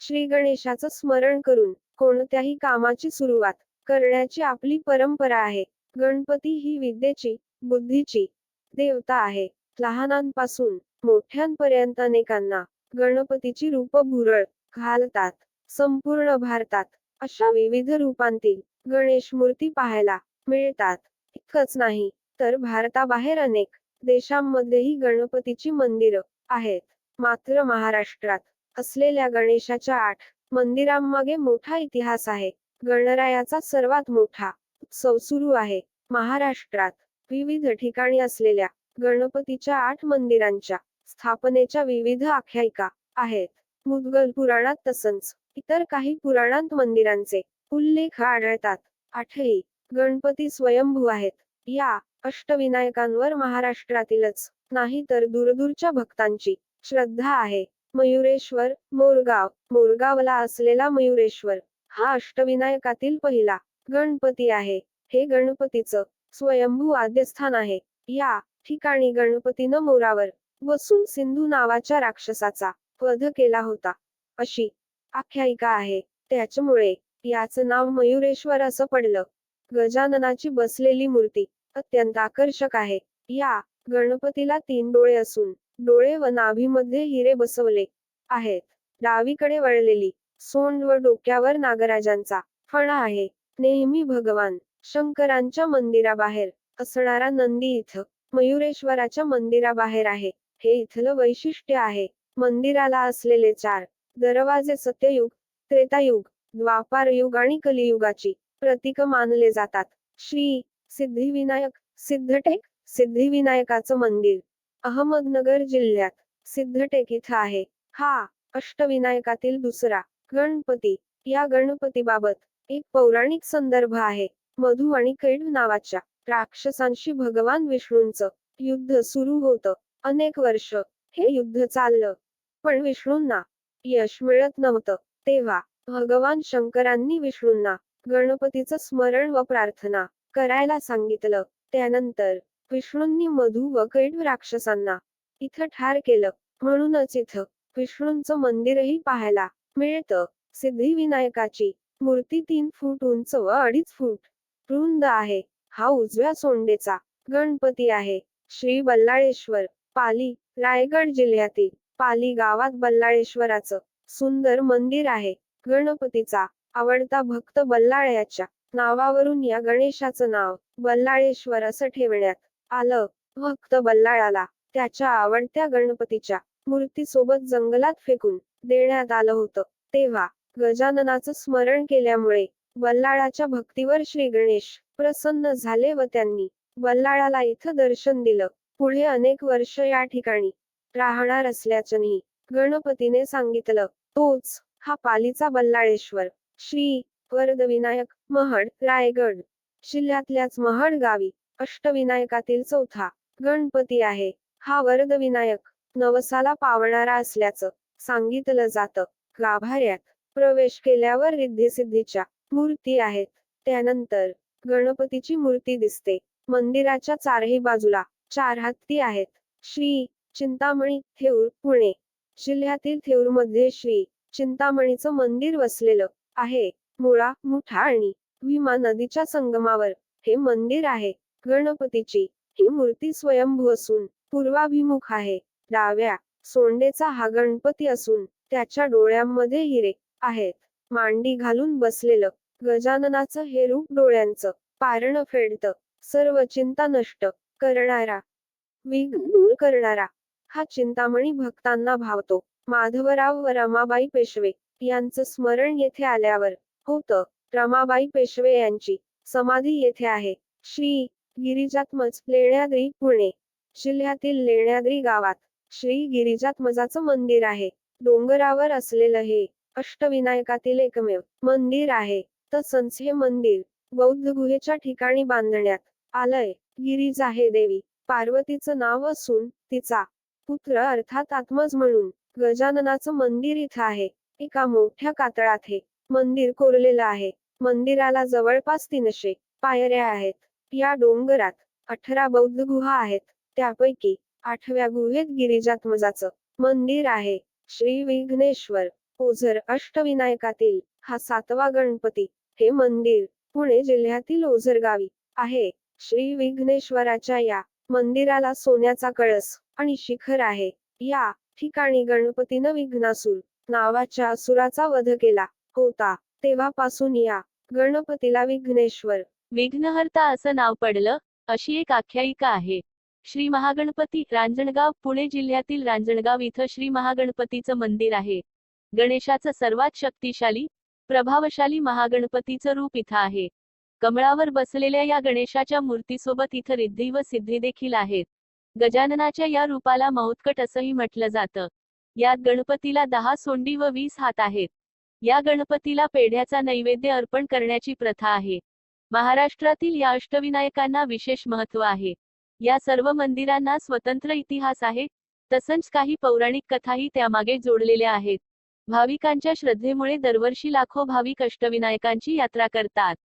श्री गणेशाचं स्मरण करून कोणत्याही कामाची सुरुवात करण्याची आपली परंपरा आहे. गणपती ही विद्येची बुद्धीची देवता आहे. लहानांपासून मोठ्यांपर्यंत अनेकांना गणपतीची रूप भुरळ घालतात संपूर्ण भारतात अशा विविध रूपांतील गणेश मूर्ती पाहायला मिळतात. इतकंच नाही तर भारताबाहेर अनेक देशांमध्येही गणपतीची मंदिरं आहेत. मात्र महाराष्ट्रात असलेल्या गणेशाच्या आठ मंदिरांमागे मोठा इतिहास आहे. गणरायाचा सर्वात मोठा उत्सव सुरू आहे. महाराष्ट्रात विविध ठिकाणी असलेल्या गणपतीच्या आठ मंदिरांच्या स्थापनेच्या विविध आख्यायिका आहेत. मुदगल पुराणात तसंच इतर काही पुराणांत मंदिरांचे उल्लेख आढळतात. आठही गणपती स्वयंभू आहेत. या अष्टविनायकांवर महाराष्ट्रातीलच नाही तर दूरदूरच्या भक्तांची श्रद्धा आहे. मयुरेश्वर मोरगाव. मोरगावला असलेला मयुरेश्वर हा अष्टविनायकातील पहिला गणपती आहे. हे गणपतीचं स्वयंभू आद्यस्थान आहे. या ठिकाणी गणपतीनं मोरावर बसून सिंधू नावाच्या राक्षसाचा वध केला होता. अशी आख्यायिका आहे. त्याच्यामुळे याचं नाव मयुरेश्वर असं पडलं. गजाननाची बसलेली मूर्ती अत्यंत आकर्षक आहे. या गणपतीला तीन डोळे असून डोळे व नाभीमध्ये हिरे बसवले आहेत. डावीकडे वळलेली सोंड व डोक्यावर नागराजांचा फणा आहे. नेहमी भगवान शंकरांच्या मंदिराबाहेर असणारा नंदी इथं मयुरेश्वराच्या मंदिराबाहेर आहे. हे इथलं वैशिष्ट्य आहे. मंदिराला असलेले चार दरवाजे सत्ययुग त्रेतायुग द्वापार युग आणि कलियुगाची प्रतीक मानले जातात. श्री सिद्धिविनायक सिद्धटेक सिद्धिविनायकाचं मंदिर अहमदनगर जिल्ह्यात सिद्धटेक इथं आहे. हा अष्टविनायकातील दुसरा गणपती. या गणपतीबाबत एक पौराणिक संदर्भ आहे. मधु आणि कैड नावाच्या राक्षसांशी भगवान विष्णूंचं युद्ध सुरू होतं. अनेक वर्ष हे युद्ध चाललं. पण विष्णूंना यश मिळत नव्हतं. तेव्हा भगवान शंकरांनी विष्णूंना गणपतीचं स्मरण व प्रार्थना करायला सांगितलं. त्यानंतर विष्णूंनी मधु व कैड राक्षसांना इथं ठार केलं. म्हणूनच इथं विष्णूंचं मंदिरही पाहायला मिळतं. सिद्धिविनायकाची मूर्ती तीन फूट उंच व अडीच फूट रुंद आहे. हा उजव्या सोंडेचा गणपती आहे. श्री बल्लाळेश्वर पाली रायगड जिल्ह्यातील पाली गावात बल्लाळेश्वराचं सुंदर मंदिर आहे. गणपतीचा आवडता भक्त बल्लाळ्याच्या नावावरून या गणेशाचं नाव बल्लाळेश्वर असं ठेवण्यात आलं. भक्त बल्लाळाला त्याच्या आवडत्या गणपतीच्या मूर्तीसोबत जंगलात फेकून देण्यात आलं होतं. तेव्हा गजाननाचं स्मरण केल्यामुळे बल्लाळाच्या भक्तीवर श्री गणेश प्रसन्न झाले व त्यांनी बल्लाळाला इथं दर्शन दिलं. पुढे अनेक वर्ष या ठिकाणी राहणार असल्याचंही गणपतीने सांगितलं. तोच हा पालीचा बल्लाळेश्वर. श्री वरदविनायक महड रायगड जिल्ह्यातल्याच महड गावी अष्टविनायकातील चौथा गणपती आहे. हा वरदविनायक नवसाला पावणारा असल्याचं सांगितलं जातं. गाभाऱ्यात प्रवेश केल्यावर रिद्धिसिद्धीच्या मूर्ती आहेत. त्यानंतर गणपतीची मूर्ती दिसते. मंदिराच्या चारही बाजूला चार हत्ती आहेत. श्री चिंतामणी थेऊर पुणे. जिल्ह्यातील थेऊरमध्ये श्री चिंतामणीचं मंदिर वसलेलं आहे. मुळा मुठा आणि भीमा नदीच्या संगमावर हे मंदिर आहे. गणपतीची ही मूर्ती स्वयंभू असून पूर्वाभिमुख आहे. डाव्या सोंडेचा हा गणपती असून त्याच्या डोळ्यांमध्ये हिरे आहेत. मांडी घालून बसलेलं गजाननाचं हे रूप डोळ्यांचं पारण फेडत. सर्व चिंता नष्ट करणारा विघ्न दूर करणारा हा चिंतामणी भक्तांना भावतो. माधवराव व रमाबाई पेशवे यांचं स्मरण येथे आल्यावर होतं. रमाबाई पेशवे यांची समाधी येथे आहे. श्री गिरिजात्मज लेण्याद्री पुणे जिल्ह्यातील लेण्याद्री गावात. श्री गिरिजात्मजाचं मंदिर आहे. डोंगरावर असलेलं हे अष्टविनायकातील एकमेव मंदिर आहे. तसंच हे मंदिर बौद्ध गुहेच्या ठिकाणी बांधण्यात आलंय. गिरिजा हे देवी. पार्वतीचं नाव असून तिचा पुत्र अर्थात आत्मज म्हणून गजाननाचं मंदिर इथं आहे. एका मोठ्या कातळात हे मंदिर कोरलेलं आहे. मंदिराला जवळपास तीनशे पायऱ्या आहेत. या डोंगरात अठरा बौद्ध गुहा आहेत. त्यापैकी आठव्या गुहेत गिरिजात्मजाचं मंदिर आहे. श्री विघ्नेश्वर ओझर अष्टविनायकातील हा सातवा गणपती हे मंदिर पुणे जिल्ह्यातील ओझर गावी आहे. श्री विघ्नेश्वराच्या या मंदिराला सोन्याचा कळस आणि शिखर आहे. या ठिकाणी गणपतीनं विघ्नासूर नावाच्या असुराचा वध केला होता. तेव्हापासून या गणपतीला विघ्नेश्वर विघ्नहर्ता असं नाव पडलं अशी एक आख्यायिका आहे. श्री महागणपती रांजणगाव पुणे जिल्ह्यातील रांजणगाव इथं श्री महागणपतीचं मंदिर आहे. गणेशाचं सर्वात शक्तिशाली प्रभावशाली महागणपतीचं रूप इथं आहे. कमळावर बसलेल्या या गणेशाच्या मूर्तीसोबत इथं रिद्धी व सिद्धी देखील आहेत. गजाननाच्या या रूपाला मौतकट असंही म्हटलं जातं. यात गणपतीला दहा सोंडी व वीस हात आहेत. या गणपतीला पेढ्याचा नैवेद्य अर्पण करण्याची प्रथा आहे. महाराष्ट्रातील या अष्टविनायकांना विशेष महत्त्व आहे. या सर्व मंदिरांना स्वतंत्र इतिहास आहे. तसंच काही पौराणिक कथाही त्यामागे जोडलेल्या आहेत. भाविकांच्या श्रद्धेमुळे दरवर्षी लाखो भाविक अष्टविनायकांची यात्रा करतात.